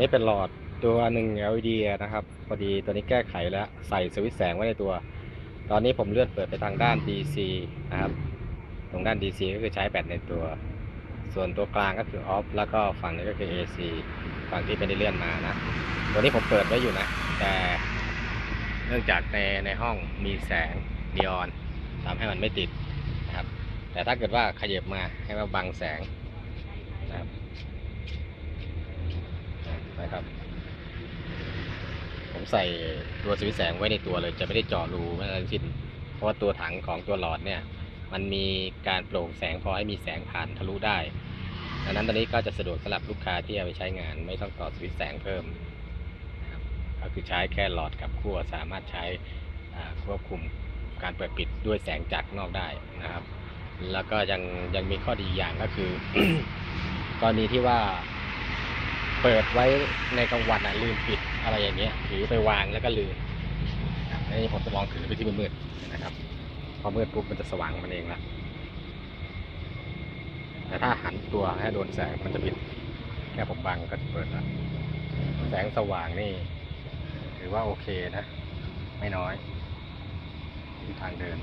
นี้เป็นหลอดตัวหนึ่ง LED นะครับ พอดีตัวนี้แก้ไขแล้วใส่สวิตช์แสงไว้ในตัว ตอนนี้ผมเลื่อนเปิดไปทางด้าน DC นะครับ ตรงด้าน DC ก็คือใช้แบตในตัว ส่วนตัวกลางก็คือออฟแล้วก็ฝั่งนี้ก็คือ AC ฝั่งที่ไม่ได้เลื่อนมานะ ตัวนี้ผมเปิดไว้อยู่นะ แต่เนื่องจากในในห้องมีแสงนีออนทำให้มันไม่ติดนะครับ แต่ถ้าเกิดว่าขยับมาให้มาบังแสงนะครับ นะครับ ผมใส่ตัวสวิตช์แสงไว้ในตัวเลย จะไม่ได้เจาะรูไม่อะไรทั้งสิ้นเพราะว่าตัวถังของตัวหลอดเนี่ย มันมีการโปร่งแสงพอให้มีแสงผ่านทะลุได้ดังนั้นตอนนี้ก็จะสะดวกสำหรับลูกค้าที่เอาไปใช้งาน ไม่ต้องต่อสวิตช์แสงเพิ่มนะครับก็คือใช้แค่หลอดกับขั้วสามารถใช้ควบคุมการเปิดปิดด้วยแสงจากนอกได้นะครับ แล้วก็ยังยังมีข้อดีอย่างก็คือกรณีที่ว่า เปิดไว้ในกลางวันอะลืมปิดอะไรอย่างเงี้ยถือไปวางแล้วก็ลืมอันนี้ผมจะลองถือไปที่มืดๆนะครับ พอมืดปุ๊บมันจะสว่างมันเองละแต่ถ้าหันตัวให้โดนแสงมันจะปิดแค่ผมบังก็เปิดละแสงสว่างนี่ถือว่าโอเคนะ ไม่น้อยที่ทางเดิน